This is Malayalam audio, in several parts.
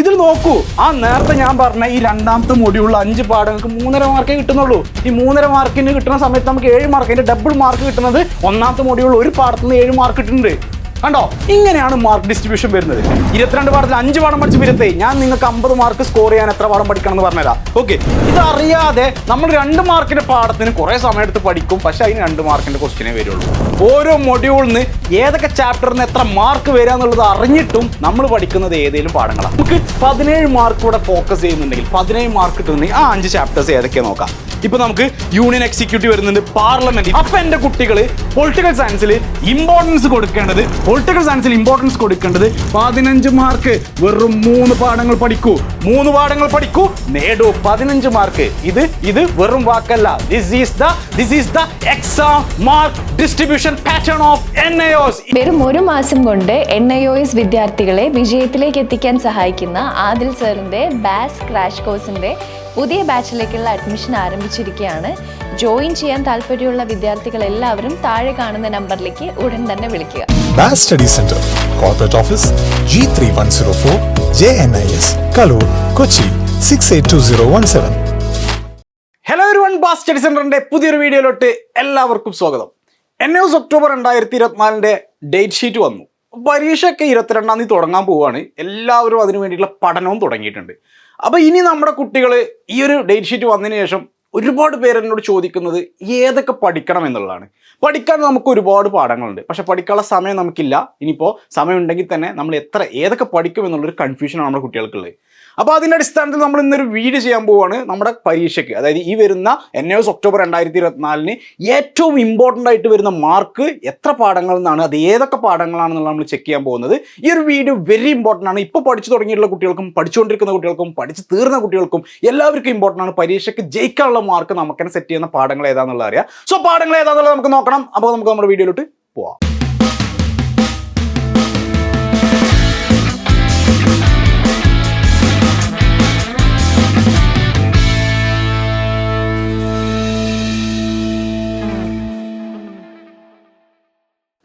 ഇതിൽ നോക്കൂ ആ നേരത്തെ ഞാൻ പറഞ്ഞ ഈ രണ്ടാമത്തെ മൊഡ്യൂളിൽ അഞ്ച് പാഠങ്ങൾക്ക് മൂന്നര മാർക്കേ കിട്ടുന്നുള്ളൂ. ഈ മൂന്നര മാർക്കിന് കിട്ടുന്ന സമയത്ത് നമുക്ക് ഏഴ് മാർക്കിന്റെ ഡബിൾ മാർക്ക് കിട്ടുന്നത് ഒന്നാമത്തെ മൊഡ്യൂളിൽ ഒരു പാഠത്തിൽ നിന്ന് ഏഴ് മാർക്ക് കിട്ടുന്നുണ്ട് കണ്ടോ? ഇങ്ങനെയാണ് മാർക്ക് ഡിസ്ട്രിബ്യൂഷൻ വരുന്നത്. ഇരുപത്തിരണ്ട് പാഠത്തിൽ അഞ്ച് പാഠം പഠിച്ച് വരുത്തേ ഞാൻ നിങ്ങൾക്ക് അമ്പത് മാർക്ക് സ്കോർ ചെയ്യാൻ എത്ര പാഠം പഠിക്കണം എന്ന് പറഞ്ഞുതരാം. ഓക്കെ ഇത് അറിയാതെ നമ്മൾ രണ്ട് മാർക്കിന്റെ പാഠത്തിന് കുറെ സമയം എടുത്ത് പഠിക്കും. പക്ഷെ അതിന് രണ്ട് മാർക്കിന്റെ ക്വസ്റ്റിനെ വരുള്ളൂ. ഓരോ മൊഡ്യൂളിൽ നിന്ന് ഏതൊക്കെ ചാപ്റ്ററിന് എത്ര മാർക്ക് വരിക എന്നുള്ളത് അറിഞ്ഞിട്ടും നമ്മൾ പഠിക്കുന്നത് ഏതെങ്കിലും പാഠങ്ങളാണ് നമുക്ക് പതിനേഴ് മാർക്ക് കൂടെ ഫോക്കസ് ചെയ്യുന്നുണ്ടെങ്കിൽ പതിനേഴ് മാർക്ക് കിട്ടുന്നുണ്ടെങ്കിൽ ആ അഞ്ച് ചാപ്റ്റേഴ്സ് ഏതൊക്കെ നോക്കാം. ഇപ്പൊ നമുക്ക് യൂണിയൻ എക്സിക്യൂട്ടീവ് വരുന്നുണ്ട്. പാർലമെന്റ് അപ്പൊ എന്റെ കുട്ടികൾ പൊളിറ്റിക്കൽ സയൻസിൽ ഇമ്പോർട്ടൻസ് കൊടുക്കേണ്ടത് പൊളിറ്റിക്കൽ സയൻസിൽ ഇമ്പോർട്ടൻസ് കൊടുക്കേണ്ടത് പതിനഞ്ച് മാർക്ക് വെറും മൂന്ന് പാഠങ്ങൾ പഠിക്കൂ. മൂന്ന് പാഠങ്ങൾ പഠിക്കൂ. നേടൂ പതിനഞ്ച് മാർക്ക് ഇത് ഇത് വെറും വാക്കല്ല. This is the this is the exam mark distribution pattern of an വെറും ഒരു മാസം കൊണ്ട് എൻ ഐ ഒ എസ് വിദ്യാർത്ഥികളെ വിജയത്തിലേക്ക് എത്തിക്കാൻ സഹായിക്കുന്ന ആദിൽ സാറിന്റെ ബാസ് ക്രാഷ് കോഴ്സിന്റെ പുതിയ ബാച്ചിലേക്കുള്ള അഡ്മിഷൻ ആരംഭിച്ചിരിക്കുകയാണ്. ജോയിൻ ചെയ്യാൻ താല്പര്യമുള്ള വിദ്യാർത്ഥികൾ എല്ലാവരും താഴെ കാണുന്ന നമ്പറിലേക്ക് ഉടൻ തന്നെ വിളിക്കുക. Bass Study Center, Corporate Office, G3104, two zero one 682017. Hello ഒരു വൺ ബാസ് സ്റ്റഡി സെന്ററിന്റെ പുതിയൊരു വീഡിയോയിലോട്ട് എല്ലാവർക്കും സ്വാഗതം. എൻ എസ് ഒക്ടോബർ രണ്ടായിരത്തി ഇരുപത്തിനാലിന്റെ ഡേറ്റ് ഷീറ്റ് വന്നു. പരീക്ഷയൊക്കെ ഇരുപത്തിരണ്ടാം തീയതി തുടങ്ങാൻ പോവുകയാണ്. എല്ലാവരും അതിനു വേണ്ടിയിട്ടുള്ള പഠനവും തുടങ്ങിയിട്ടുണ്ട്. അപ്പോൾ ഇനി നമ്മുടെ കുട്ടികൾ ഈ ഒരു ഡേറ്റ് ഷീറ്റ് വന്നതിന് ശേഷം ഒരുപാട് പേരെന്നോട് ചോദിക്കുന്നത് ഏതൊക്കെ പഠിക്കണം എന്നുള്ളതാണ്. പഠിക്കാൻ നമുക്ക് ഒരുപാട് പാഠങ്ങളുണ്ട്. പക്ഷേ പഠിക്കാനുള്ള സമയം നമുക്കില്ല. ഇനിയിപ്പോൾ സമയം ഉണ്ടെങ്കിൽ തന്നെ നമ്മൾ എത്ര ഏതൊക്കെ പഠിക്കും എന്നുള്ളൊരു കൺഫ്യൂഷനാണ് നമ്മുടെ കുട്ടികൾക്കുള്ളത്. അപ്പോൾ അതിന്റെ അടിസ്ഥാനത്തിൽ നമ്മൾ ഇന്നൊരു വീഡിയോ ചെയ്യാൻ പോവുകയാണ് നമ്മുടെ പരീക്ഷയ്ക്ക്. അതായത് ഈ വരുന്ന എൻ എസ് ഒക്ടോബർ രണ്ടായിരത്തി ഇരുപത്തിനാലിന് ഏറ്റവും ഇമ്പോർട്ടന്റ് ആയിട്ട് വരുന്ന മാർക്ക് എത്ര പാഠങ്ങളിൽ നിന്നാണ് അത് ഏതൊക്കെ പാഠങ്ങളാണെന്നുള്ള നമ്മൾ ചെക്ക് ചെയ്യാൻ പോകുന്നത്. ഈ ഒരു വീഡിയോ വെരി ഇമ്പോർട്ടന്റ് ആണ്. ഇപ്പോൾ പഠിച്ചു തുടങ്ങിയിട്ടുള്ള കുട്ടികൾക്കും പഠിച്ചുകൊണ്ടിരിക്കുന്ന കുട്ടികൾക്കും പഠിച്ച് തീർന്ന കുട്ടികൾക്കും എല്ലാവർക്കും ഇമ്പോർട്ടന്റ് ആണ് പരീക്ഷയ്ക്ക് ജയിക്കാനുള്ള മാർക്ക് നമുക്ക് സെറ്റ് ചെയ്യുന്ന പാഠങ്ങൾ ഏതാണെന്നുള്ള അറിയാം. സോ പാഠങ്ങൾ ഏതാണെന്നുള്ളത് നമുക്ക് നോക്കണം. അപ്പോൾ നമുക്ക് നമ്മുടെ വീഡിയോയിലോട്ട് പോവാം.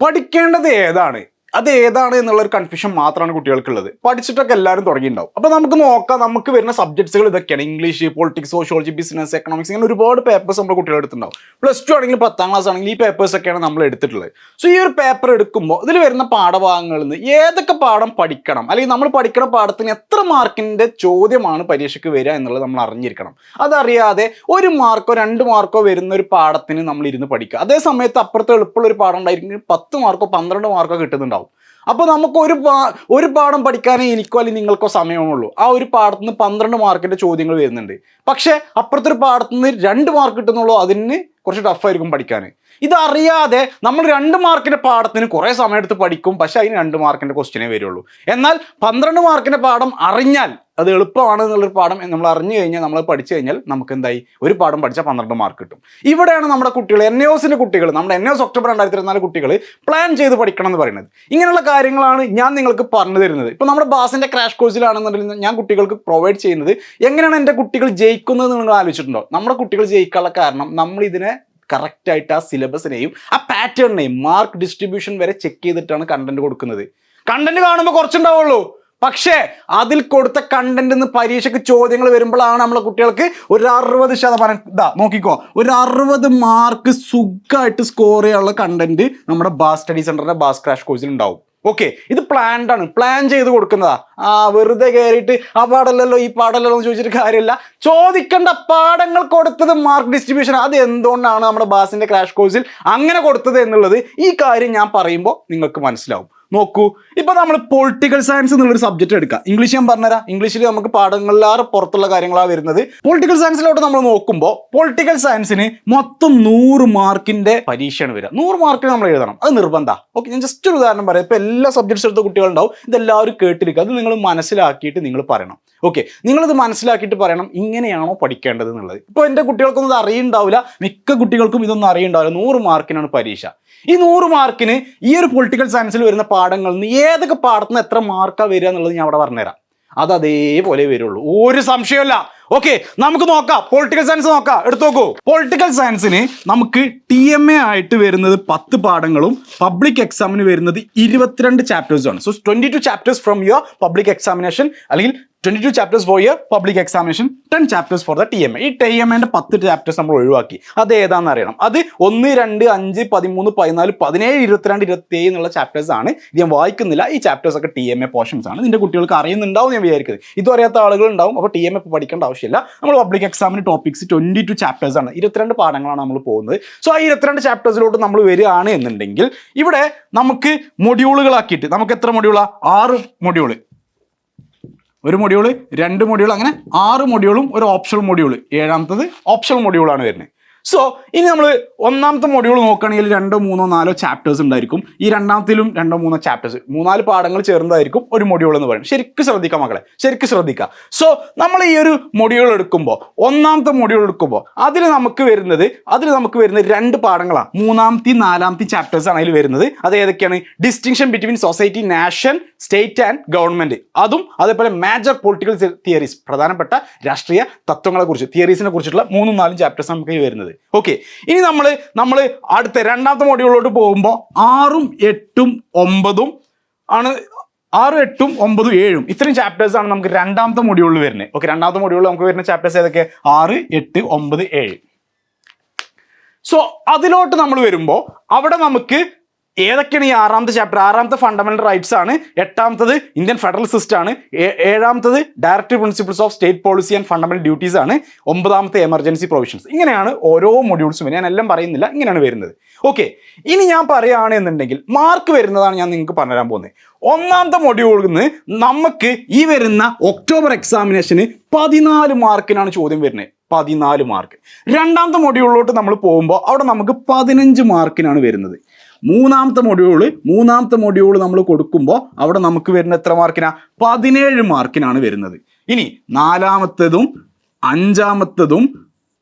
പഠിക്കേണ്ടത് ഏതാണ്? അത് ഏതാണ് എന്നുള്ള ഒരു കൺഫ്യൂഷൻ മാത്രമാണ് കുട്ടികൾക്കുള്ളത്. പഠിച്ചിട്ടൊക്കെ എല്ലാവരും തുടങ്ങിയിട്ടുണ്ടാവും. അപ്പോൾ നമുക്ക് നോക്കാം നമുക്ക് വരുന്ന സബ്ജക്ട്സുകൾ ഇതൊക്കെയാണ്. English politics sociology business economics ഇങ്ങനെ ഒരുപാട് പേപ്പേഴ്സ് നമ്മുടെ കുട്ടികൾ എടുത്തിട്ടുണ്ടാവും. പ്ലസ് ടു ആണെങ്കിലും പത്താം ക്ലാസ് ആണെങ്കിൽ ഈ പേപ്പേഴ്സ് ഒക്കെയാണ് നമ്മൾ എടുത്തിട്ടുള്ളത്. സോ ഈ ഒരു പേപ്പർ എടുക്കുമ്പോൾ ഇതിൽ വരുന്ന പാഠഭാഗങ്ങളിൽ നിന്ന് ഏതൊക്കെ പാഠം പഠിക്കണം? അല്ലെങ്കിൽ നമ്മൾ പഠിക്കുന്ന പാഠത്തിന് എത്ര മാർക്കിന്റെ ചോദ്യമാണ് പരീക്ഷയ്ക്ക് വരിക എന്നുള്ളത് നമ്മൾ അറിഞ്ഞിരിക്കണം. അതറിയാതെ ഒരു മാർക്കോ രണ്ട് മാർക്കോ വരുന്ന ഒരു പാഠത്തിന് നമ്മൾ ഇരുന്ന് പഠിക്കുക. അതേ സമയത്ത് അപ്പുറത്ത് എളുപ്പമുള്ള ഒരു പാഠം ഉണ്ടായിരിക്കും. പത്ത് മാർക്കോ പന്ത്രണ്ട് മാർക്കോ കിട്ടുന്നുണ്ടാവും. അപ്പോൾ നമുക്ക് ഒരു പാ ഒരു പാഠം പഠിക്കാനേ എനിക്കോ അല്ലെങ്കിൽ നിങ്ങൾക്കോ സമയമുള്ളൂ. ആ ഒരു പാഠത്തിന് നിന്ന് പന്ത്രണ്ട് മാർക്കിന്റെ ചോദ്യങ്ങൾ വരുന്നുണ്ട്. പക്ഷേ അപ്പുറത്തൊരു ഒരു പാഠത്തിന് നിന്ന് രണ്ട് മാർക്ക് കിട്ടുന്നുള്ളൂ അതിന് കുറച്ച് ടഫായിരിക്കും പഠിക്കാൻ ഇതറിയാതെ നമ്മൾ രണ്ട് മാർക്കിന്റെ പാഠത്തിന് കുറേ സമയമെടുത്ത് പഠിക്കും പക്ഷെ അതിന് രണ്ട് മാർക്കിന്റെ ക്വസ്റ്റിനേ വരുള്ളൂ. എന്നാൽ പന്ത്രണ്ട് മാർക്കിന്റെ പാഠം അറിഞ്ഞാൽ അത് എളുപ്പമാണ് എന്നുള്ളൊരു പാഠം നമ്മൾ അറിഞ്ഞു കഴിഞ്ഞാൽ നമ്മൾ പഠിച്ചു കഴിഞ്ഞാൽ നമുക്ക് എന്തായി? ഒരു പാഠം പഠിച്ചാൽ പന്ത്രണ്ട് മാർക്ക് കിട്ടും. ഇവിടെയാണ് നമ്മുടെ കുട്ടികൾ എൻ എസിന്റെ കുട്ടികൾ നമ്മുടെ എൻ എസ് ഒക്ടോബർ രണ്ടായിരത്തി ഇരുപത്തിനാല് കുട്ടികൾ പ്ലാൻ ചെയ്ത് പഠിക്കണം എന്ന് പറയുന്നത്. ഇങ്ങനെയുള്ള കാര്യങ്ങളാണ് ഞാൻ നിങ്ങൾക്ക് പറഞ്ഞു തരുന്നത്. ഇപ്പോൾ നമ്മുടെ ബാസിന്റെ ക്രാഷ് കോഴ്സിലാണെന്നുണ്ടെങ്കിൽ ഞാൻ കുട്ടികൾക്ക് പ്രൊവൈഡ് ചെയ്യുന്നത് എങ്ങനെയാണ് എന്റെ കുട്ടികൾ ജയിക്കുന്നത് നിങ്ങൾ ആലോചിച്ചിട്ടുണ്ടോ? നമ്മുടെ കുട്ടികൾ ജയിക്കാനുള്ള കാരണം നമ്മൾ ഇതിനെ കറക്റ്റായിട്ട് ആ സിലബസിനെയും ആ പാറ്റേണിനെയും മാർക്ക് ഡിസ്ട്രിബ്യൂഷൻ വരെ ചെക്ക് ചെയ്തിട്ടാണ് കണ്ടന്റ് കൊടുക്കുന്നത്. കണ്ടന്റ് കാണുമ്പോൾ കുറച്ചുണ്ടാവുള്ളൂ. പക്ഷേ അതിൽ കൊടുത്ത കണ്ടന്റ് നിന്ന് പരീക്ഷയ്ക്ക് ചോദ്യങ്ങൾ വരുമ്പോഴാണ് നമ്മളെ കുട്ടികൾക്ക് ഒരു അറുപത് ശതമാനം ഇതാ നോക്കിക്കോ ഒരു അറുപത് മാർക്ക് സുഖമായിട്ട് സ്കോർ ചെയ്യാനുള്ള കണ്ടന്റ് നമ്മുടെ ബാസ് സ്റ്റഡി സെന്ററിന്റെ ബാസ് ക്രാഷ് കോഴ്സിൽ ഉണ്ടാവും. ഓക്കെ ഇത് പ്ലാൻഡ് ആണ്. പ്ലാൻ ചെയ്ത് കൊടുക്കുന്നതാ. ആ വെറുതെ കയറിയിട്ട് ആ പാടല്ലല്ലോ ഈ പാടല്ലല്ലോ എന്ന് ചോദിച്ചിട്ട് കാര്യമില്ല. ചോദിക്കേണ്ട പാഠങ്ങൾ കൊടുത്തത് മാർക്ക് ഡിസ്ട്രിബ്യൂഷൻ അത് എന്തുകൊണ്ടാണ് നമ്മുടെ ബാസിന്റെ ക്രാഷ് കോഴ്സിൽ അങ്ങനെ കൊടുത്തത് എന്നുള്ളത് ഈ കാര്യം ഞാൻ പറയുമ്പോൾ നിങ്ങൾക്ക് മനസ്സിലാവും. നോക്കൂ. ഇപ്പൊ നമ്മൾ പൊളിറ്റിക്കൽ സയൻസ് എന്നുള്ളൊരു സബ്ജക്റ്റ് എടുക്കാം. ഇംഗ്ലീഷ് ഞാൻ പറഞ്ഞുതരാം. ഇംഗ്ലീഷിൽ നമുക്ക് പാഠങ്ങളിലാറ് പുറത്തുള്ള കാര്യങ്ങളാണ് വരുന്നത്. പൊളിറ്റിക്കൽ സയൻസിലോട്ട് നമ്മൾ നോക്കുമ്പോൾ പൊളിറ്റിക്കൽ സയൻസിന് മൊത്തം നൂറ് മാർക്കിന്റെ പരീക്ഷയാണ് വരിക. നൂറ് മാർക്കിന് നമ്മൾ എഴുതണം. അത് നിർബന്ധം. ഓക്കെ ഞാൻ ജസ്റ്റ് ഒരു ഉദാഹരണം പറയാം. ഇപ്പൊ എല്ലാ സബ്ജക്ട്സ് എടുത്ത കുട്ടികളുണ്ടാവും. ഇതെല്ലാവരും കേട്ടിരിക്കുക. അത് നിങ്ങൾ മനസ്സിലാക്കിയിട്ട് നിങ്ങൾ പറയണം. ഓക്കെ നിങ്ങളിത് മനസ്സിലാക്കിയിട്ട് പറയണം. ഇങ്ങനെയാണോ പഠിക്കേണ്ടത് എന്നുള്ളത്. ഇപ്പോൾ എന്റെ കുട്ടികൾക്കൊന്നും ഇത് അറിയുണ്ടാവില്ല. മിക്ക കുട്ടികൾക്കും ഇതൊന്നും അറിയുണ്ടാവില്ല. നൂറ് മാർക്കിനാണ് പരീക്ഷ. ഈ നൂറ് മാർക്കിന് ഈ ഒരു പൊളിറ്റിക്കൽ സയൻസിൽ വരുന്ന പാഠങ്ങളിൽ നിന്ന് ഏതൊക്കെ പാഠത്തിന് എത്ര മാർക്കാണ് വരിക എന്നുള്ളത് ഞാൻ അവിടെ പറഞ്ഞുതരാം. അത് അതേപോലെ വരുള്ളൂ. ഒരു സംശയമില്ല ഓക്കെ നമുക്ക് നോക്കാം. പൊളിറ്റിക്കൽ സയൻസ് നോക്കാം. എടുത്തു നോക്കൂ. പൊളിറ്റിക്കൽ സയൻസിന് നമുക്ക് ടി എം എ ആയിട്ട് വരുന്നത് പത്ത് പാഠങ്ങളും പബ്ലിക് എക്സാമിന് വരുന്നത് ഇരുപത്തിരണ്ട് ചാപ്റ്റേഴ്സും ആണ്. So twenty two chapters from your public examination അല്ലെങ്കിൽ twenty two chapters for year public examination ten chapters for the T M A E T M എന്റെ പത്ത് ചാപ്റ്റേഴ്സ് നമ്മൾ ഒഴിവാക്കി. അത് ഏതാണെന്ന് അറിയണം. അത് ഒന്ന് രണ്ട് അഞ്ച് പതിമൂന്ന് പതിനാല് പതിനേഴ് ഇരുപത്തിരണ്ട് ഇരുപത്തിയേഴ് എന്നുള്ള ചാപ്റ്റേഴ്സ് ആണ്. ഞാൻ വായിക്കുന്നില്ല. ഈ ചാപ്റ്റേഴ്സ് ഒക്കെ ടി എം എ പോർഷൻസ് ആണ്. നിന്റെ കുട്ടികൾക്ക് അറിയുന്നുണ്ടാവും ഞാൻ വിചാരിക്കുന്നത് ഇതും അറിയാത്ത ആളുകൾ ഉണ്ടാവും. അപ്പോൾ ടി എം എ പഠിക്കേണ്ട ആവശ്യമില്ല. നമ്മൾ പബ്ലിക് എക്സാമിന് ടോപ്പിക്സ് ട്വന്റി ടു ചാപ്റ്റേഴ്സ് ആണ്. ഇരുപത്തിരണ്ട് പാഠങ്ങളാണ് നമ്മൾ പോകുന്നത്. സോ ആ ഇരുപത്തിരണ്ട് ചാപ്റ്റേഴ്സിലോട്ട് നമ്മൾ വരികയാണ് എന്നുണ്ടെങ്കിൽ ഇവിടെ നമുക്ക് മൊഡ്യൂളുകളാക്കിയിട്ട് നമുക്ക് എത്ര മൊഡ്യൂളാ ആറ് മൊഡ്യൂൾ ഒരു മൊഡ്യൂൾ രണ്ട് മൊഡ്യൂൾ അങ്ങനെ ആറ് മൊഡ്യൂളും ഒരു ഓപ്ഷണൽ മൊഡ്യൂൾ ഏഴാമത്തത് ഓപ്ഷണൽ മൊഡ്യൂളാണ് വരുന്നത്. സോ ഇനി നമ്മൾ ഒന്നാമത്തെ മൊഡ്യൂൾ നോക്കുകയാണെങ്കിൽ രണ്ടോ മൂന്നോ നാലോ ചാപ്റ്റേഴ്സ് ഉണ്ടായിരിക്കും. ഈ രണ്ടാമത്തിലും രണ്ടോ മൂന്നോ ചാപ്റ്റേഴ്സ് മൂന്നാൽ പാഠങ്ങൾ ചേർന്നതായിരിക്കും ഒരു മൊഡ്യൂൾ എന്ന് പറയുന്നത്. ശരിക്കും ശ്രദ്ധിക്കാം മക്കളെ ശരിക്കും ശ്രദ്ധിക്കുക സോ നമ്മൾ ഈ ഒരു മൊഡ്യൂൾ എടുക്കുമ്പോൾ ഒന്നാമത്തെ മൊഡ്യൂൾ എടുക്കുമ്പോൾ അതിൽ നമുക്ക് വരുന്നത് അതിൽ നമുക്ക് വരുന്ന രണ്ട് പാഠങ്ങളാണ്. മൂന്നാമത്തെ നാലാമത്തെ ചാപ്റ്റേഴ്സ് ആണ് അതിൽ വരുന്നത്. അത് ഏതൊക്കെയാണ്? Distinction between society nation state and government അതും അതേപോലെ മേജർ പൊളിറ്റിക്കൽ തിയറീസ് പ്രധാനപ്പെട്ട രാഷ്ട്രീയ തത്വങ്ങളെ കുറിച്ച് തിയറീസിനെ കുറിച്ചിട്ടുള്ള മൂന്നും നാലും ചാപ്റ്റേഴ്സ് നമുക്ക് വരുന്നത്. ഓക്കെ ഇനി നമ്മൾ നമ്മൾ അടുത്ത രണ്ടാമത്തെ മോഡ്യൂളിലോട്ട് പോകുമ്പോൾ ആറും എട്ടും ഒമ്പതും ആണ് ആറും എട്ടും ഒമ്പതും ഏഴും. ഇത്രയും ചാപ്റ്റേഴ്സ് ആണ് നമുക്ക് രണ്ടാമത്തെ മൊഡ്യൂളിൽ വരുന്നത് ഓക്കെ രണ്ടാമത്തെ മൊഡ്യൂളിൽ നമുക്ക് വരുന്ന ചാപ്റ്റേഴ്സ് ഏതൊക്കെ? ആറ് എട്ട് ഒമ്പത് ഏഴ്. സോ അതിലോട്ട് നമ്മൾ വരുമ്പോൾ അവിടെ നമുക്ക് ഏതൊക്കെയാണ് ഈ ആറാമത്തെ ചാപ്റ്റർ ആറാമത്തെ ഫണ്ടമെന്റൽ റൈറ്റ്സ് ആണ് എട്ടാമത്തത് ഇന്ത്യൻ ഫെഡറൽ സിസ്റ്റം ആണ് ഏഴാമത്തത് director principles of state policy and fundamental duties ആണ് ഒമ്പതാമത്തെ എമർജൻസി പ്രൊവിഷൻസ് ഇങ്ങനെയാണ് ഓരോ മൊഡ്യൂൾസും ഞാൻ എല്ലാം പറയുന്നില്ല ഇങ്ങനെയാണ് വരുന്നത്. ഓക്കെ ഇനി ഞാൻ പറയുകയാണെന്നുണ്ടെങ്കിൽ മാർക്ക് വരുന്നതാണ് ഞാൻ നിങ്ങൾക്ക് പറഞ്ഞുതരാൻ പോകുന്നത്. ഒന്നാമത്തെ മൊഡ്യൂളിൽ നിന്ന് നമുക്ക് ഈ വരുന്ന ഒക്ടോബർ എക്സാമിനേഷന് പതിനാല് മാർക്കിനാണ് ചോദ്യം വരുന്നത്. പതിനാല് മാർക്ക് രണ്ടാമത്തെ മൊഡ്യൂളിലോട്ട് നമ്മൾ പോകുമ്പോൾ അവിടെ നമുക്ക് പതിനഞ്ച് മാർക്കിനാണ് വരുന്നത്. മൂന്നാമത്തെ മൊഡ്യൂൾ മൂന്നാമത്തെ മൊഡ്യൂൾ നമ്മൾ കൊടുക്കുമ്പോൾ അവിടെ നമുക്ക് വരുന്ന എത്ര മാർക്കിനാ? പതിനേഴ് മാർക്കിനാണ് വരുന്നത്. ഇനി നാലാമത്തതും അഞ്ചാമത്തതും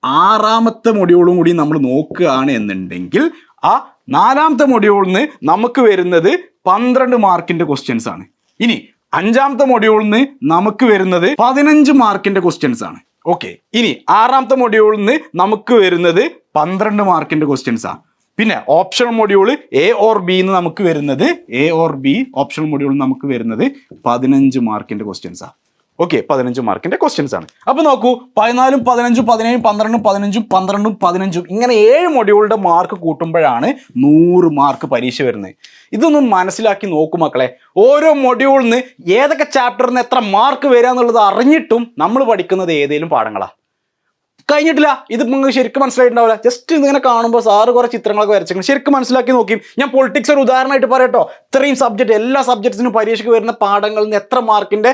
ആറാമത്തെ മൊഡ്യൂളും കൂടി നമ്മൾ നോക്കുകയാണ് എന്നുണ്ടെങ്കിൽ ആ നാലാമത്തെ മൊഡ്യൂളിൽ നമുക്ക് വരുന്നത് പന്ത്രണ്ട് മാർക്കിന്റെ ക്വസ്റ്റ്യൻസ് ആണ്. ഇനി അഞ്ചാമത്തെ മൊഡ്യൂളിൽ നിന്ന് നമുക്ക് വരുന്നത് പതിനഞ്ച് മാർക്കിന്റെ ക്വസ്റ്റ്യൻസ് ആണ്. ഓക്കെ ഇനി ആറാമത്തെ മൊഡ്യൂളിൽ നിന്ന് നമുക്ക് വരുന്നത് പന്ത്രണ്ട് മാർക്കിന്റെ ക്വസ്റ്റ്യൻസ് ആണ് പിന്നെ optional module A or B എന്ന് നമുക്ക് വരുന്നത് A or B optional module നമുക്ക് വരുന്നത് പതിനഞ്ച് മാർക്കിന്റെ ക്വസ്റ്റ്യൻസ് ആണ് ഓക്കെ പതിനഞ്ച് മാർക്കിന്റെ ക്വസ്റ്റ്യൻസ് ആണ്. അപ്പൊ നോക്കൂ പതിനാലും പതിനഞ്ചും പതിനേഴും പന്ത്രണ്ടും പതിനഞ്ചും പന്ത്രണ്ടും പതിനഞ്ചും ഇങ്ങനെ ഏഴ് മൊഡ്യൂളുടെ മാർക്ക് കൂട്ടുമ്പോഴാണ് നൂറ് മാർക്ക് പരീക്ഷ വരുന്നത്. ഇതൊന്നും മനസ്സിലാക്കി നോക്കൂ മക്കളെ. ഓരോ മൊഡ്യൂളിന് ഏതൊക്കെ ചാപ്റ്ററിന് എത്ര മാർക്ക് വരിക എന്നുള്ളത് അറിഞ്ഞിട്ടും നമ്മൾ പഠിക്കുന്നത് ഏതെങ്കിലും പാഠങ്ങളാ. കഴിഞ്ഞിട്ടില്ല. ഇത് ശരിക്കും മനസ്സിലായിട്ടുണ്ടാവില്ല. ജസ്റ്റ് ഇങ്ങനെ കാണുമ്പോൾ സാറ് കുറേ ചിത്രങ്ങളൊക്കെ വരച്ചെങ്കിലും ശരിക്കും മനസ്സിലാക്കി നോക്കി ഞാൻ പൊളിറ്റിക്സ് ഒരു ഉദാഹരണമായിട്ട് പറയട്ടോ. ഇത്രയും സബ്ജക്റ്റ് എല്ലാ സബ്ജക്ട്സിനും പരീക്ഷയ്ക്ക് വരുന്ന പാഠങ്ങളിൽ നിന്ന് എത്ര മാർക്കിന്റെ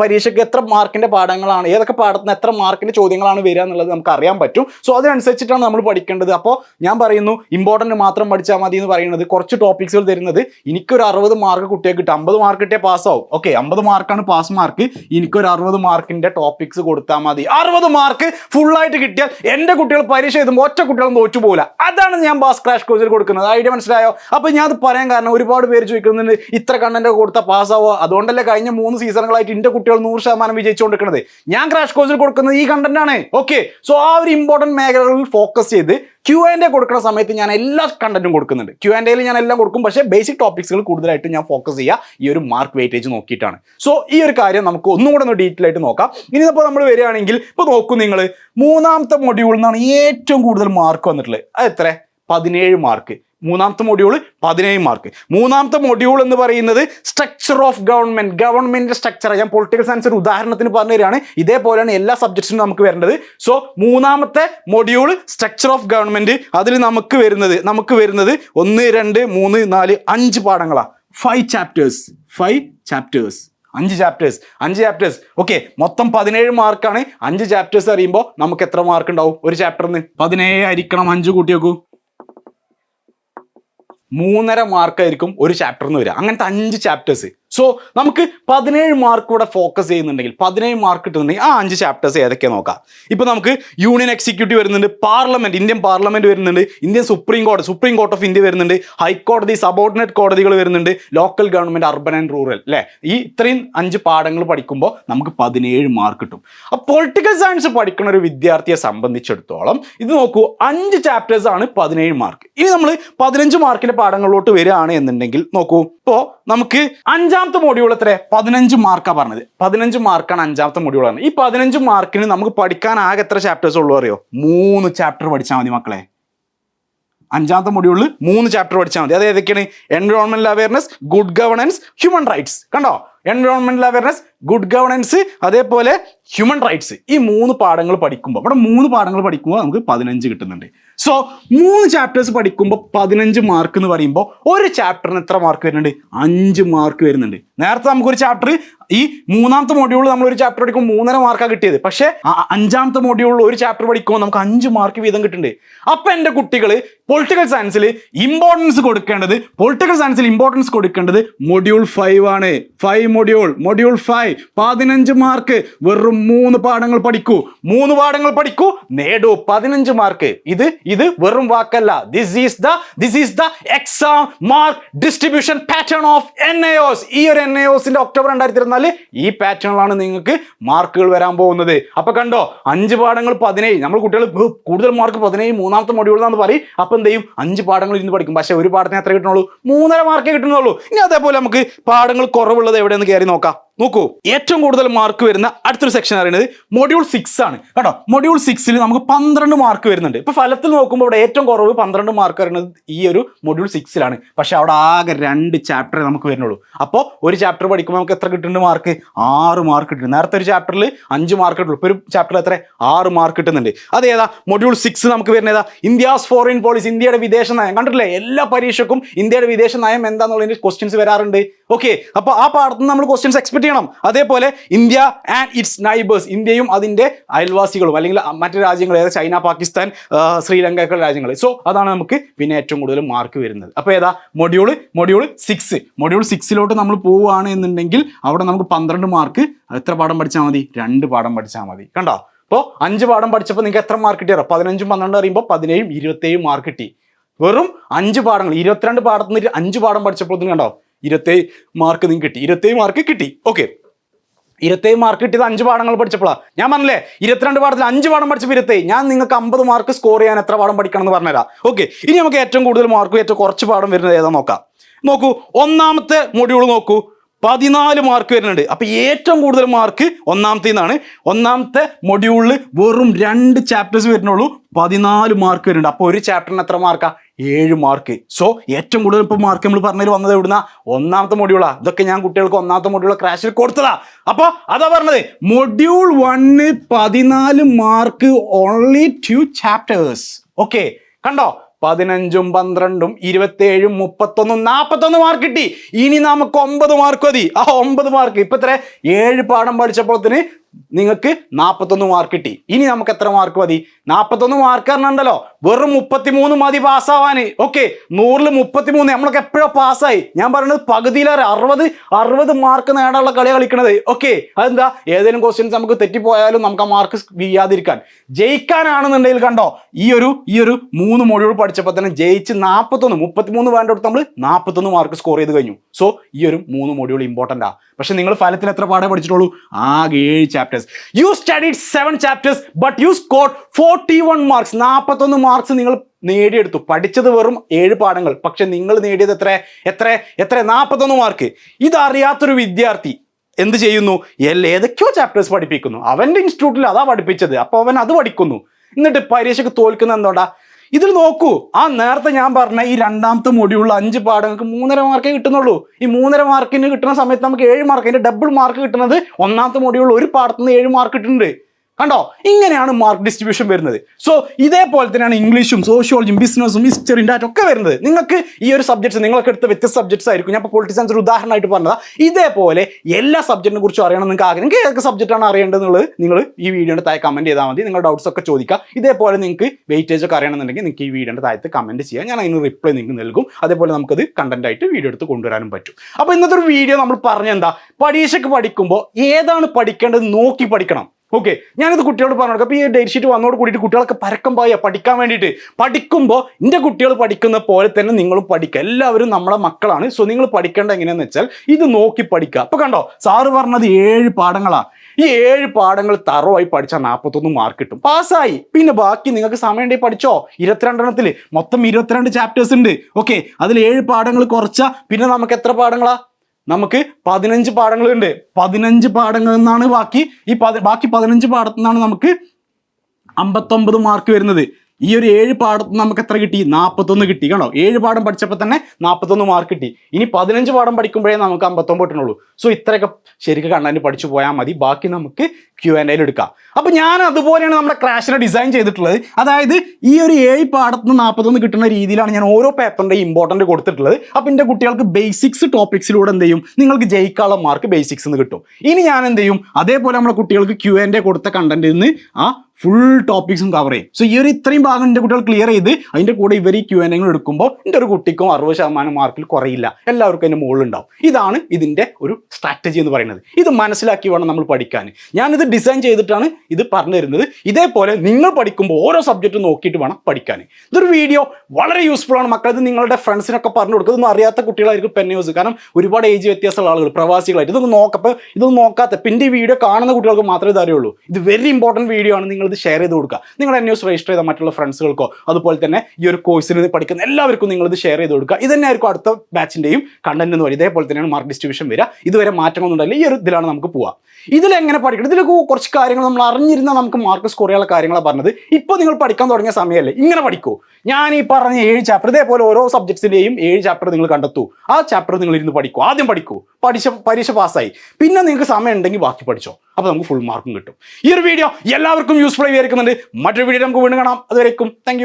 പരീക്ഷയ്ക്ക് എത്ര മാർക്കിന്റെ പാഠങ്ങളാണ് ഏതൊക്കെ പാഠത്തിന് എത്ര മാർക്കിന്റെ ചോദ്യങ്ങളാണ് വരിക എന്നുള്ളത് നമുക്ക് അറിയാൻ പറ്റും. സോ അതിനനുസരിച്ചിട്ടാണ് നമ്മൾ പഠിക്കേണ്ടത്. അപ്പോൾ ഞാൻ പറയുന്നു ഇമ്പോർട്ടന്റ് മാത്രം പഠിച്ചാൽ മതി എന്ന് പറയുന്നത് കുറച്ച് ടോപ്പിക്സുകൾ തരുന്നത്. എനിക്കൊരു അറുപത് മാർക്ക് കുട്ടികൾക്ക് കിട്ടും. അമ്പത് മാർക്ക് കിട്ടിയാൽ പാസ്സാവും ഓക്കെ അമ്പത് മാർക്കാണ് പാസ് മാർക്ക് എനിക്കൊരു അറുപത് മാർക്കിന്റെ ടോപ്പിക്സ് കൊടുത്താൽ മതി. അറുപത് മാർക്ക് ഫുള്ളായിട്ട് കിട്ടിയാൽ എന്റെ കുട്ടികൾ പരീക്ഷ എഴുതുമ്പോൾ ഒറ്റ കുട്ടികളും തോറ്റു പോകില്ല അതാണ് ഞാൻ ബാസ് ക്രാഷ് കോഴ്സിൽ കൊടുക്കുന്നത്. ഐഡിയ മനസ്സിലായോ? അപ്പോൾ ഞാൻ അത് പറയാൻ കാരണം ഒരുപാട് പേര് ചോദിക്കുന്നുണ്ട് ഇത്ര കണ്ടന്റ് കൊടുത്താൽ പാസ്സാവോ അതുകൊണ്ടല്ലേ കഴിഞ്ഞ മൂന്ന് സീസണുകളായിട്ട് എന്റെ കുട്ടികൾ നൂറ് ശതമാനം വിജയിച്ചുകൊണ്ടിരിക്കുന്നത്. ഞാൻ ക്രാഷ് കോഴ്സിൽ കൊടുക്കുന്നത് ഈ കണ്ടന്റ് ആണ്. ഓക്കെ സോ ആ ഒരു ഇമ്പോർട്ടന്റ് മേഖലകളിൽ ഫോക്കസ് ചെയ്ത് ക്യു ആൻഡ് എ കൊടുക്കുന്ന സമയത്ത് ഞാൻ എല്ലാ കണ്ടന്റും കൊടുക്കുന്നുണ്ട്. ക്യു ആൻഡ് എയിൽ ഞാൻ എല്ലാം കൊടുക്കും. പക്ഷേ ബേസിക് ടോപ്പിക്സുകൾ കൂടുതലായിട്ട് ഞാൻ ഫോക്കസ് ചെയ്യുക ഈ ഒരു മാർക്ക് വെയിറ്റേജ് നോക്കിയിട്ടാണ്. സോ ഈ ഒരു കാര്യം നമുക്ക് ഒന്നും കൂടെ ഒന്ന് ഡീറ്റെയിൽ ആയിട്ട് നോക്കാം. ഇനി ഇപ്പോൾ നമ്മൾ വരികയാണെങ്കിൽ ഇപ്പോൾ നോക്കൂ നിങ്ങൾ മൂന്നാമത്തെ മൊഡ്യൂളിൽ നിന്നാണ് ഏറ്റവും കൂടുതൽ മാർക്ക് വന്നിട്ടുള്ളത്. അത് എത്ര? പതിനേഴ് മാർക്ക് മൂന്നാമത്തെ മൊഡ്യൂൾ പതിനേഴ് മാർക്ക് മൂന്നാമത്തെ മൊഡ്യൂൾ എന്ന് പറയുന്നത് സ്ട്രക്ചർ ഓഫ് ഗവൺമെന്റ് ഗവൺമെന്റിന്റെ സ്ട്രക്ചർ ഞാൻ പൊളിറ്റിക്കൽ സയൻസ് ഒരു ഉദാഹരണത്തിന് പറഞ്ഞു തരികയാണ്. ഇതേപോലെയാണ് എല്ലാ സബ്ജക്ട്സിനും നമുക്ക് വരേണ്ടത്. സോ മൂന്നാമത്തെ മൊഡ്യൂൾ സ്ട്രക്ചർ ഓഫ് ഗവൺമെന്റ് അതിൽ നമുക്ക് വരുന്നത് നമുക്ക് വരുന്നത് ഒന്ന് രണ്ട് മൂന്ന് നാല് അഞ്ച് പാഠങ്ങളാണ്. ഫൈവ് ചാപ്റ്റേഴ്സ് ഫൈവ് ചാപ്റ്റേഴ്സ് അഞ്ച് ചാപ്റ്റേഴ്സ് അഞ്ച് ചാപ്റ്റേഴ്സ് ഓക്കെ മൊത്തം പതിനേഴ് മാർക്കാണ് അഞ്ച് ചാപ്റ്റേഴ്സ് അറിയുമ്പോൾ നമുക്ക് എത്ര മാർക്ക് ഉണ്ടാവും? ഒരു ചാപ്റ്ററിന് പതിനേഴ് ആയിരിക്കണം. അഞ്ച് കൂട്ടി നോക്കൂ. മൂന്നര മാർക്കായിരിക്കും ഒരു ചാപ്റ്ററിന് വരിക. അങ്ങനത്തെ അഞ്ച് ചാപ്റ്റേഴ്സ് സോ നമുക്ക് പതിനേഴ് മാർക്ക് കൂടെ ഫോക്കസ് ചെയ്യുന്നുണ്ടെങ്കിൽ പതിനേഴ് മാർക്ക് കിട്ടുന്നുണ്ടെങ്കിൽ ആ അഞ്ച് ചാപ്റ്റേഴ്സ് ഏതൊക്കെയാ നോക്കാം. ഇപ്പൊ നമുക്ക് യൂണിയൻ എക്സിക്യൂട്ടീവ് വരുന്നുണ്ട് പാർലമെന്റ് ഇന്ത്യൻ പാർലമെന്റ് വരുന്നുണ്ട് ഇന്ത്യൻ സുപ്രീം കോടതി സുപ്രീം കോർട്ട് ഓഫ് ഇന്ത്യ വരുന്നുണ്ട് ഹൈക്കോടതി സബോർഡിനേറ്റ് കോടതികൾ വരുന്നുണ്ട് local government urban and rural അല്ലേ ഈ ഇത്രയും അഞ്ച് പാഠങ്ങൾ പഠിക്കുമ്പോൾ നമുക്ക് പതിനേഴ് മാർക്ക് കിട്ടും. അപ്പോൾ പൊളിറ്റിക്കൽ സയൻസ് പഠിക്കുന്ന ഒരു വിദ്യാർത്ഥിയെ സംബന്ധിച്ചിടത്തോളം ഇത് നോക്കൂ അഞ്ച് ചാപ്റ്റേഴ്സ് ആണ് പതിനേഴ് മാർക്ക് ഇനി നമ്മൾ പതിനഞ്ച് മാർക്കിന്റെ പാഠങ്ങളിലോട്ട് വരികയാണ് എന്നുണ്ടെങ്കിൽ നോക്കൂ ഇപ്പോൾ നമുക്ക് അഞ്ചാം അഞ്ചാമത്തെ മൊഡ്യൂൾ എത്ര പതിനഞ്ച് മാർക്കാണ് പറഞ്ഞത്. പതിനഞ്ച് മാർക്കാണ് അഞ്ചാമത്തെ മൊഡ്യൂൾ പറഞ്ഞത്. ഈ പതിനഞ്ച് മാർക്കിന് നമുക്ക് പഠിക്കാൻ ആകെ എത്ര ചാപ്റ്റേഴ്സ് ഉള്ളൂ അറിയോ? മൂന്ന് ചാപ്റ്റർ പഠിച്ചാൽ മതി മക്കളെ. അഞ്ചാമത്തെ മൊഡ്യൂളിൽ മൂന്ന് ചാപ്റ്റർ പഠിച്ചാൽ മതി. അത് ഏതൊക്കെയാണ്? എൻവയോൺമെന്റൽ awareness good governance human rights കണ്ടോ? എൻവയോൺമെന്റൽ അവയർനെസ് ഗുഡ് ഗവർണൻസ് അതേപോലെ ഹ്യൂമൻ റൈറ്റ്സ് ഈ മൂന്ന് പാഠങ്ങൾ പഠിക്കുമ്പോൾ ഇവിടെ മൂന്ന് പാഠങ്ങൾ പഠിക്കുമ്പോൾ നമുക്ക് പതിനഞ്ച് കിട്ടുന്നുണ്ട്. സോ മൂന്ന് ചാപ്റ്റേഴ്സ് പഠിക്കുമ്പോൾ പതിനഞ്ച് മാർക്ക് എന്ന് പറയുമ്പോൾ ഒരു ചാപ്റ്ററിന് എത്ര മാർക്ക് വരുന്നുണ്ട്? അഞ്ച് മാർക്ക് വരുന്നുണ്ട്. നേരത്തെ നമുക്കൊരു ചാപ്റ്റർ ഈ മൂന്നാമത്തെ മോഡ്യൂളിൽ നമ്മൾ ഒരു ചാപ്റ്റർ പഠിക്കുമ്പോൾ മൂന്നര മാർക്കാണ് കിട്ടിയത്. പക്ഷേ അഞ്ചാമത്തെ മോഡ്യൂളിൽ ഒരു ചാപ്റ്റർ പഠിക്കുമ്പോൾ നമുക്ക് അഞ്ച് മാർക്ക് വീതം കിട്ടുന്നുണ്ട് അപ്പൊ എന്റെ കുട്ടികൾ പൊളിറ്റിക്കൽ സയൻസിൽ ഇമ്പോർട്ടൻസ് കൊടുക്കേണ്ടത് പൊളിറ്റിക്കൽ സയൻസിൽ ഇമ്പോർട്ടൻസ് കൊടുക്കേണ്ടത് മൊഡ്യൂൾ ഫൈവ് ആണ്. ഫൈവ് മൊഡ്യൂൾ മൊഡ്യൂൾ ഫൈവ് പതിനഞ്ച് മാർക്ക് വെറും മൂന്ന് പാഠങ്ങൾ പഠിക്കൂ. മൂന്ന് പാഠങ്ങൾ പഠിക്കൂ. നേടൂ പതിനഞ്ച് മാർക്ക് ഇത് ഇത് വെറും വാക്കല്ല. This is the this is the exam mark distribution pattern of an ഈ ഒരു എൻ എസിന്റെ ഒക്ടോബർ രണ്ടായിരത്തി ഇരുപത്തിനാല് ഈ പാറ്റേണിലാണ് നിങ്ങൾക്ക് മാർക്കുകൾ വരാൻ പോകുന്നത്. അപ്പൊ കണ്ടോ അഞ്ച് പാഠങ്ങൾ പതിനേഴ്. നമ്മൾ കുട്ടികൾ കൂടുതൽ മാർക്ക് പതിനേഴ് മൂന്നാമത്തെ മൊഡ്യൂൾ എന്നാണ് പറയും. അപ്പൊ എന്ത് ചെയ്യും? അഞ്ച് പാഠങ്ങൾ ഇരുന്ന് പഠിക്കും. പക്ഷെ ഒരു പാഠത്തിന് എത്ര കിട്ടണുള്ളൂ മൂന്നര മാർക്കേ കിട്ടുന്നുള്ളൂ. ഇനി അതേപോലെ നമുക്ക് പാഠങ്ങൾ കുറവുള്ളത് എവിടെയെന്ന് കയറി നോക്കാം. നോക്കൂ ഏറ്റവും കൂടുതൽ മാർക്ക് വരുന്ന അടുത്തൊരു സെക്ഷൻ അറിയുന്നത് മൊഡ്യൂൾ സിക്സ് ആണ്. കേട്ടോ മൊഡ്യൂൾ സിക്സിൽ നമുക്ക് പന്ത്രണ്ട് മാർക്ക് വരുന്നുണ്ട്. ഇപ്പൊ ഫലത്തിൽ നോക്കുമ്പോൾ ഇവിടെ ഏറ്റവും കുറവ് പന്ത്രണ്ട് മാർക്ക് വരുന്നത് ഈ ഒരു മൊഡ്യൂൾ സിക്സിലാണ് പക്ഷെ അവിടെ ആകെ രണ്ട് ചാപ്റ്റർ നമുക്ക് വരുന്നുള്ളൂ. അപ്പോൾ ഒരു ചാപ്റ്റർ പഠിക്കുമ്പോൾ നമുക്ക് എത്ര കിട്ടുന്നുണ്ട് മാർക്ക് ആറ് മാർക്ക് കിട്ടുന്നു നേരത്തെ ഒരു ചാപ്റ്ററിൽ അഞ്ച് മാർക്ക് കിട്ടുള്ളൂ. ഇപ്പോൾ ഒരു ചാപ്റ്ററിൽ എത്ര? ആറ് മാർക്ക് കിട്ടുന്നുണ്ട്. അതേതാ മൊഡ്യൂൾ സിക്സ് നമുക്ക് വരുന്നതാ ഇന്ത്യാസ് ഫോറിൻ പോളിസി ഇന്ത്യയുടെ വിദേശ നയം. കണ്ടിട്ടില്ലേ? എല്ലാ പരീക്ഷക്കും ഇന്ത്യയുടെ വിദേശ നയം എന്താണെന്നുള്ളതിന്റെ ക്വസ്റ്റ്യൻസ് വരാറുണ്ട്. ഓക്കെ അപ്പോൾ ആ പാഠത്തിൽ നമ്മൾ ക്വസ്റ്റ്യൻസ് എക്സ്പെക്ട് ചെയ്യണം. അതേപോലെ ഇന്ത്യ ആൻഡ് ഇറ്റ്സ് നൈബേഴ്സ് ഇന്ത്യയും അതിന്റെ അയൽവാസികളും അല്ലെങ്കിൽ മറ്റു രാജ്യങ്ങൾ ഏതാ ചൈന പാകിസ്ഥാൻ ശ്രീലങ്ക ഒക്കെ രാജ്യങ്ങൾ. സോ അതാണ് നമുക്ക് പിന്നെ ഏറ്റവും കൂടുതൽ മാർക്ക് വരുന്നത്. അപ്പോൾ ഏതാ? മൊഡ്യൂൾ മൊഡ്യൂൾ സിക്സ് മൊഡ്യൂൾ സിക്സിലോട്ട് നമ്മൾ പോവുകയാണ് എന്നുണ്ടെങ്കിൽ അവിടെ നമുക്ക് പന്ത്രണ്ട് മാർക്ക് എത്ര പാഠം പഠിച്ചാൽ മതി? രണ്ട് പാഠം പഠിച്ചാൽ മതി. കണ്ടോ? അപ്പോൾ അഞ്ച് പാഠം പഠിച്ചപ്പോൾ നിങ്ങൾക്ക് എത്ര മാർക്ക് കിട്ടിയോ പതിനഞ്ചും പന്ത്രണ്ട് അറിയുമ്പോൾ പതിനേഴും ഇരുപത്തേഴും മാർക്ക് കിട്ടി. വെറും അഞ്ച് പാഠങ്ങൾ ഇരുപത്തിരണ്ട് പാഠത്തിൽ നിന്ന് അഞ്ച് പാഠം പഠിച്ചപ്പോൾ കണ്ടോ? ഇരുപത്തേഴ് മാർക്ക് നിങ്ങൾക്ക് കിട്ടി. ഇരുപത്തേ മാർക്ക് കിട്ടി. ഓക്കെ ഇരുപത്തേ മാർക്ക് കിട്ടിയത് അഞ്ച് പാഠങ്ങൾ പഠിച്ചപ്പോഴാണ് ഞാൻ പറഞ്ഞില്ലേ ഇരുപത്തിരണ്ട് പാഠത്തിൽ അഞ്ച് പാഠം പഠിച്ചപ്പോൾ ഇരുത്തേ ഞാൻ നിങ്ങൾക്ക് അമ്പത് മാർക്ക് സ്കോർ ചെയ്യാൻ എത്ര പാഠം പഠിക്കണം എന്ന് പറഞ്ഞുതരാം. ഓക്കെ ഇനി നമുക്ക് ഏറ്റവും കൂടുതൽ മാർക്ക് ഏറ്റവും കുറച്ച് പാഠം വരുന്നത് ഏതാ നോക്കാം. നോക്കൂ ഒന്നാമത്തെ മൊഡ്യൂൾ നോക്കൂ. പതിനാല് മാർക്ക് വരുന്നുണ്ട്. അപ്പൊ ഏറ്റവും കൂടുതൽ മാർക്ക് ഒന്നാമത്തെ നിന്നാണ് ഒന്നാമത്തെ മൊഡ്യൂളിൽ വെറും രണ്ട് ചാപ്റ്റേഴ്സ് വരുന്നുള്ളൂ. പതിനാല് മാർക്ക് വരുന്നുണ്ട്. അപ്പോൾ ഒരു ചാപ്റ്ററിന് എത്ര മാർക്കാ ഏഴ് മാർക്ക് സോ ഏറ്റവും കൂടുതൽ ഇപ്പോൾ മാർക്ക് നമ്മൾ പറഞ്ഞതിൽ വന്നത് എവിടുന്ന? ഒന്നാമത്തെ മൊഡ്യൂളാ ഇതൊക്കെ ഞാൻ കുട്ടികൾക്ക് ഒന്നാമത്തെ മൊഡ്യൂൾ ക്രാഷിൽ കൊടുത്തതാ. അപ്പോൾ അതാ പറഞ്ഞത്. മൊഡ്യൂൾ വണ്ണ് പതിനാല് mark only two chapters okay കണ്ടോ? പതിനഞ്ചും പന്ത്രണ്ടും ഇരുപത്തേഴും മുപ്പത്തൊന്നും നാൽപ്പത്തൊന്ന് മാർക്ക് കിട്ടി. ഇനി നമുക്ക് ഒമ്പത് മാർക്ക് മതി. ആ ഒമ്പത് മാർക്ക് ഇപ്പൊ എത്ര ഏഴ് പാഠം പഠിച്ചപ്പോഴത്തിന് നിങ്ങൾക്ക് നാൽപ്പത്തൊന്ന് മാർക്ക് കിട്ടി. ഇനി നമുക്ക് എത്ര മാർക്ക് മതി? നാൽപ്പത്തൊന്ന് മാർക്ക് പറഞ്ഞുണ്ടല്ലോ വെറും മുപ്പത്തിമൂന്ന് മതി പാസ്സാവാൻ ഓക്കെ നൂറിൽ മുപ്പത്തിമൂന്ന്. നമ്മളൊക്കെ എപ്പോഴോ പാസ്സായി ഞാൻ പറയുന്നത് പകുതിയിലേറെ. അറുപത് അറുപത് മാർക്ക് നേടാനുള്ള കളി കളിക്കണത്. ഓക്കെ അതെന്താ? ഏതെങ്കിലും ക്വസ്റ്റ്യൻസ് നമുക്ക് തെറ്റിപ്പോയാലും നമുക്ക് ആ മാർക്ക് വീയാതിരിക്കാൻ. ജയിക്കാനാണെന്നുണ്ടെങ്കിൽ കണ്ടോ ഈ ഒരു ഈ ഒരു മൂന്ന് മൊഴികൾ പഠിച്ചപ്പോൾ തന്നെ ജയിച്ച് നാൽപ്പത്തൊന്ന് മുപ്പത്തിമൂന്ന് വേണ്ട കൊടുത്ത് നമ്മൾ നാൽപ്പത്തൊന്ന് മാർക്ക് സ്കോർ ചെയ്ത് കഴിഞ്ഞു. സോ ഈ ഒരു മൂന്ന് മൊഡ്യൂൾ ഇമ്പോർട്ടന്റ് ആണ് പക്ഷെ നിങ്ങൾ ഫലത്തിൽ എത്ര പാടേ പഠിച്ചിട്ടുള്ളൂ? ആകെ ഏഴ് chapters you studied seven chapters but you score forty one marks നാൽപ്പത്തൊന്ന് മാർക്സ് നിങ്ങൾ നേടിയെടുത്തു. പഠിച്ചത് വെറും ഏഴ് പാഠങ്ങൾ. പക്ഷെ നിങ്ങൾ നേടിയത് എത്ര? എത്ര? എത്ര? നാൽപ്പത്തൊന്ന് മാർക്ക് ഇതറിയാത്തൊരു വിദ്യാർത്ഥി എന്ത് ചെയ്യുന്നു? ഏതൊക്കെയോ ചാപ്റ്റേഴ്സ് പഠിപ്പിക്കുന്നു. അവന്റെ ഇൻസ്റ്റിറ്റ്യൂട്ടിൽ അതാ പഠിപ്പിച്ചത്. അപ്പോൾ അവൻ അത് പഠിക്കുന്നു. എന്നിട്ട് പരീക്ഷയ്ക്ക് തോൽക്കുന്ന എന്തുകൊണ്ടാ? ഇതിൽ നോക്കൂ ആ നേരത്തെ ഞാൻ പറഞ്ഞ ഈ രണ്ടാമത്തെ മൊഡ്യൂളിൽ അഞ്ച് പാഠങ്ങൾക്ക് മൂന്നര മാർക്കേ കിട്ടുന്നുള്ളൂ. ഈ മൂന്നര മാർക്കിന് കിട്ടുന്ന സമയത്ത് നമുക്ക് ഏഴ് മാർക്ക് അതിന്റെ ഡബിൾ മാർക്ക് കിട്ടുന്നത് ഒന്നാമത്തെ മൊഡ്യൂളിൽ ഒരു പാഠത്തിൽ നിന്ന് ഏഴ് മാർക്ക് കിട്ടുന്നുണ്ട് കണ്ടോ? ഇങ്ങനെയാണ് മാർക്ക് ഡിസ്ട്രിബ്യൂഷൻ വരുന്നത്. സോ ഇതേപോലെ തന്നെയാണ് ഇംഗ്ലീഷും സോഷ്യോളജിയും ബിസിനസ്സും ഹിസ്റ്ററിയും ഡാറ്റ ഒക്കെ വരുന്നത്. നിങ്ങൾക്ക് ഈ ഒരു സബ്ജക്ട്സ് നിങ്ങളൊക്കെ എടുത്ത വ്യത്യസ്ത സബ്ജക്ട്സ് ആയിരിക്കും. ഞാൻ ഇപ്പോൾ പൊളിറ്റിക്സ് സയൻസ് ഒരു ഉദാഹരണമായിട്ട് പറഞ്ഞതാ. ഇതേപോലെ എല്ലാ സബ്ജക്റ്റിനെ കുറിച്ചും അറിയണം നിങ്ങൾക്ക് ആഗ്രഹം. നിങ്ങൾക്ക് ഏതൊക്കെ സബ്ജക്റ്റാണ് അറിയേണ്ടതെന്നുള്ളത് നിങ്ങൾ ഈ വീഡിയോയുടെ താഴെ കമന്റ് ചെയ്താൽ മതി. നിങ്ങളുടെ ഡൗട്ട്സ് ഒക്കെ ചോദിക്കുക. ഇതേപോലെ നിങ്ങൾക്ക് വെയിറ്റേജ് ഒക്കെ അറിയണമെന്നുണ്ടെങ്കിൽ നിങ്ങൾക്ക് ഈ വീഡിയോയുടെ താഴത്ത് കമന്റ് ചെയ്യാം ഞാൻ അതിന് റിപ്ലൈ നിങ്ങൾക്ക് നൽകും. അതേപോലെ നമുക്കത് കണ്ടന്റ് ആയിട്ട് വീഡിയോ എടുത്ത് കൊണ്ടുവരാനും പറ്റും. അപ്പോൾ ഇന്നത്തെ ഒരു വീഡിയോ നമ്മൾ പറഞ്ഞെന്താ പരീക്ഷയ്ക്ക് പഠിക്കുമ്പോൾ ഏതാണ് പഠിക്കേണ്ടത് നോക്കി പഠിക്കണം. ഓക്കെ ഞാനിത് കുട്ടികളോട് പറഞ്ഞു കൊടുക്കാം അപ്പോൾ ഈ ഡേറ്റ് ഷീറ്റ് വന്നോട് കൂടിയിട്ട് കുട്ടികളൊക്കെ പരക്കം പായ പഠിക്കാൻ വേണ്ടിയിട്ട്. പഠിക്കുമ്പോൾ എന്റെ കുട്ടികൾ പഠിക്കുന്ന പോലെ തന്നെ നിങ്ങളും പഠിക്കുക. എല്ലാവരും നമ്മളെ മക്കളാണ്. സോ നിങ്ങൾ പഠിക്കേണ്ട എങ്ങനെയാന്ന് വെച്ചാൽ ഇത് നോക്കി പഠിക്കുക. അപ്പോൾ കണ്ടോ സാറ് പറഞ്ഞത് ഏഴ് പാഠങ്ങളാണ് ഈ ഏഴ് പാഠങ്ങൾ തറവായി പഠിച്ചാൽ നാൽപ്പത്തൊന്ന് മാർക്ക് കിട്ടും. പാസ്സായി പിന്നെ ബാക്കി നിങ്ങൾക്ക് സമയം ഉണ്ടെങ്കിൽ പഠിച്ചോ. ഇരുപത്തിരണ്ടെണ്ണത്തിൽ മൊത്തം ഇരുപത്തിരണ്ട് ചാപ്റ്റേഴ്സ് ഉണ്ട്. ഓക്കെ അതിൽ ഏഴ് പാഠങ്ങൾ കുറച്ചാൽ പിന്നെ നമുക്ക് എത്ര പാഠങ്ങളാ? നമുക്ക് പതിനഞ്ച് പാഠങ്ങളുണ്ട്. പതിനഞ്ച് പാഠങ്ങളിൽ നിന്നാണ് ബാക്കി. ഈ ബാക്കി പതിനഞ്ച് പാഠത്തിൽ നിന്നാണ് നമുക്ക് അമ്പത്തൊമ്പത് മാർക്ക് വരുന്നത്. ഈ ഒരു ഏഴ് പാഠത്ത് നമുക്ക് എത്ര കിട്ടി? നാൽപ്പത്തൊന്ന് കിട്ടി. കണ്ടോ? ഏഴ് പാഠം പഠിച്ചപ്പോൾ തന്നെ നാൽപ്പത്തൊന്ന് മാർക്ക് കിട്ടി. ഇനി പതിനഞ്ച് പാഠം പഠിക്കുമ്പോഴേ നമുക്ക് അമ്പത്തൊമ്പത് കിട്ടണുള്ളൂ. സോ ഇത്രയൊക്കെ ശരിക്കും കണ്ടന്റ് പഠിച്ചു പോയാൽ മതി. ബാക്കി നമുക്ക് ക്യു ആൻഡ് ഐയിൽ എടുക്കാം. അപ്പോൾ ഞാൻ അതുപോലെയാണ് നമ്മുടെ ക്രാഷിനെ ഡിസൈൻ ചെയ്തിട്ടുള്ളത്. അതായത് ഈ ഒരു ഏഴ് പാഠത്ത് നിന്ന് നാൽപ്പത്തൊന്ന് കിട്ടുന്ന രീതിയിലാണ് ഞാൻ ഓരോ പേപ്പറിന്റെ ഇമ്പോർട്ടന്റ് കൊടുത്തിട്ടുള്ളത്. അപ്പോൾ എന്റെ കുട്ടികൾക്ക് ബേസിക്സ് ടോപ്പിക്സിലൂടെ എന്ത് ചെയ്യും? നിങ്ങൾക്ക് ജയിക്കാനുള്ള മാർക്ക് ബേസിക്സ് എന്ന് കിട്ടും. ഇനി ഞാൻ എന്ത് ചെയ്യും? അതേപോലെ നമ്മുടെ കുട്ടികൾക്ക് ക്യു ആൻഡ് കൊടുത്ത കണ്ടന്റിൽ നിന്ന് ആ ഫുൾ ടോപ്പിക്സും കവർ ചെയ്യും. സോ ഈ ഒരു ഇത്രയും ഭാഗം എന്റെ കുട്ടികൾ ക്ലിയർ ചെയ്ത് അതിന്റെ കൂടെ ഇവർ ഈ ക്യു എൻ എടുക്കുമ്പോൾ എന്റെ ഒരു കുട്ടിക്കും അറുപത് ശതമാനം മാർക്കിൽ കുറയില്ല. എല്ലാവർക്കും അതിന്റെ മുകളിലുണ്ടാവും ഇതാണ് ഇതിന്റെ ഒരു സ്ട്രാറ്റജി എന്ന് പറയുന്നത്. ഇത് മനസ്സിലാക്കി വേണം നമ്മൾ പഠിക്കാൻ. ഞാനിത് ഡിസൈൻ ചെയ്തിട്ടാണ് ഇത് പറഞ്ഞു തരുന്നത്. ഇതേപോലെ നിങ്ങൾ പഠിക്കുമ്പോൾ ഓരോ സബ്ജക്റ്റും നോക്കിയിട്ട് വേണം പഠിക്കാൻ. ഇതൊരു വീഡിയോ വളരെ യൂസ്ഫുൾ ആണ്. മക്കൾ ഇത് നിങ്ങളുടെ ഫ്രണ്ട്സിനൊക്കെ പറഞ്ഞു കൊടുക്കുക ഇതൊന്നും അറിയാത്ത കുട്ടികളായിരിക്കും പെൻ യൂസ് കാരണം ഒരുപാട് ഏജ് വ്യത്യാസമുള്ള ആളുകൾ പ്രവാസികളായിട്ട്. ഇതൊന്നും നോക്കപ്പോൾ ഇതൊന്നും നോക്കാത്ത പിന്നെ ഈ വീഡിയോ കാണുന്ന കുട്ടികൾക്ക് മാത്രമേ ഇത് അറിയുള്ളൂ ഇത് വെരി ഇമ്പോർട്ടന്റ് വീഡിയോ ആണ്. നിങ്ങൾ ഇത് ഷെയർ ചെയ്ത് കൊടുക്കുക. നിങ്ങൾ എൻ ന്യൂസ് രജിസ്റ്റർ ചെയ്ത മറ്റുള്ള ഫ്രണ്ട്സുകൾക്കോ അതുപോലെ തന്നെ ഈ ഒരു കോഴ്സിന് പഠിക്കുന്ന എല്ലാവർക്കും നിങ്ങൾ ഇത് ഷെയർ ചെയ്ത് കൊടുക്കുക. ഇത് തന്നെയായിരിക്കും അടുത്ത ബാച്ചിന്റെയും കണ്ടന്റ് എന്ന് പറയും ഇതേപോലെ തന്നെയാണ് മാർക്ക് ഡിസ്ട്രിബ്യൂഷൻ വരിക. ഇതുവരെ മാറ്റണമെന്നുണ്ടെങ്കിൽ ഈ ഒരു ഇതിലാണ് നമുക്ക് പോവുക ഇതിലെങ്ങനെ പഠിക്കണം? ഇതിലൊക്കെ കുറച്ച് കാര്യങ്ങൾ നമ്മൾ അറിഞ്ഞിരുന്ന നമുക്ക് മാർക്ക് സ്കോർ ചെയ്യാനുള്ള കാര്യങ്ങളാണ് പറഞ്ഞത്. ഇപ്പോൾ നിങ്ങൾ പഠിക്കാൻ തുടങ്ങിയ സമയമല്ലേ? ഇങ്ങനെ പഠിക്കൂ. ഞാൻ ഈ പറഞ്ഞ ഏഴ് ചാപ്റ്റർ ഇതേപോലെ ഓരോ സബ്ജക്ട്സിന്റെയും ഏഴ് ചാപ്റ്റർ നിങ്ങൾ കണ്ടെത്തൂ. ആ ചാപ്റ്റർ നിങ്ങൾ ഇരുന്ന് പഠിക്കൂ. ആദ്യം പഠിക്കൂ. പഠിച്ച പരീക്ഷ പാസ്സായി പിന്നെ നിങ്ങൾക്ക് സമയം ഉണ്ടെങ്കിൽ ബാക്കി പഠിച്ചോ. അപ്പോൾ നമുക്ക് ഫുൾ മാർക്കും കിട്ടും. ഈ ഒരു വീഡിയോ എല്ലാവർക്കും യൂസ്ഫുൾ ആയി വിചാരിക്കുന്നുണ്ട്. മറ്റൊരു വീഡിയോ നമുക്ക് വീണ്ടും കാണാം. അതുവരേക്കും താങ്ക്